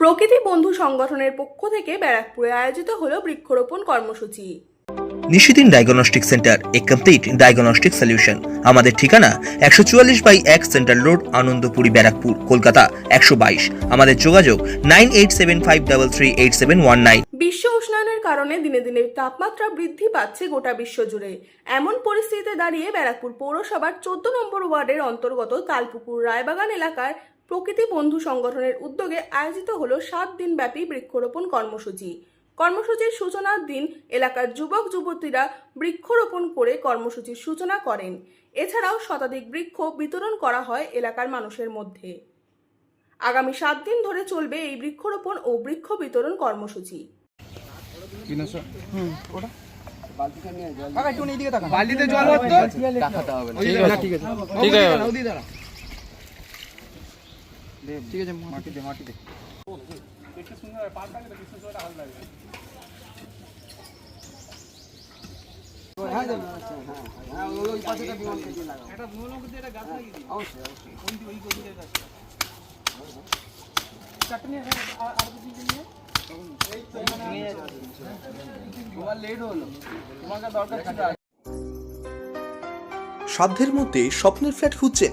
প্রকৃতি বন্ধু সংগঠনের পক্ষ থেকে ব্যারাকপুরে আয়োজিত হলো বৃক্ষরোপণ কর্মসূচি। নিশিদিন ডায়াগনস্টিক সেন্টার এ কমপ্লিট ডায়াগনস্টিক সলিউশন। আমাদের ঠিকানা একশো চুয়াল্লিশ বাই এক সেন্ট্রাল রোড আনন্দপুরি ব্যারাকপুর কলকাতা একশো বাইশ। আমাদের যোগাযোগ nine eight seven five double three eight seven one nine. বিশ্ব উষ্ণায়নের কারণে দিনে দিনে তাপমাত্রা বৃদ্ধি পাচ্ছে গোটা বিশ্ব জুড়ে। এমন পরিস্থিতিতে দাঁড়িয়ে ব্যারাকপুর পৌরসভার চোদ্দ নম্বর ওয়ার্ডের অন্তর্গত তালপুকুর রায়বাগান এলাকার প্রকৃতি বন্ধু সংগঠনের উদ্যোগে আয়োজিত হলো সাত দিনব্যাপী বৃক্ষরোপণ কর্মসূচি। কর্মসূচির সূচনার দিন এলাকার যুবক যুবতীরা বৃক্ষরোপণ করে কর্মসূচির সূচনা করেন। এছাড়াও শতাধিক বৃক্ষ বিতরণ করা হয় এলাকার মানুষের মধ্যে। আগামী সাত দিন ধরে চলবে এই বৃক্ষরোপণ ও বৃক্ষ বিতরণ কর্মসূচি। বালতিতে জল ঠিক আছে। ঠিক আছে। ঠিক আছে ঠিক আছে। মাটি দে মাটি দে তোমার লেট হলো। তোমাকে দরকার ছিল সাধ্যের মধ্যে স্বপ্নের ফ্ল্যাট খুঁজছেন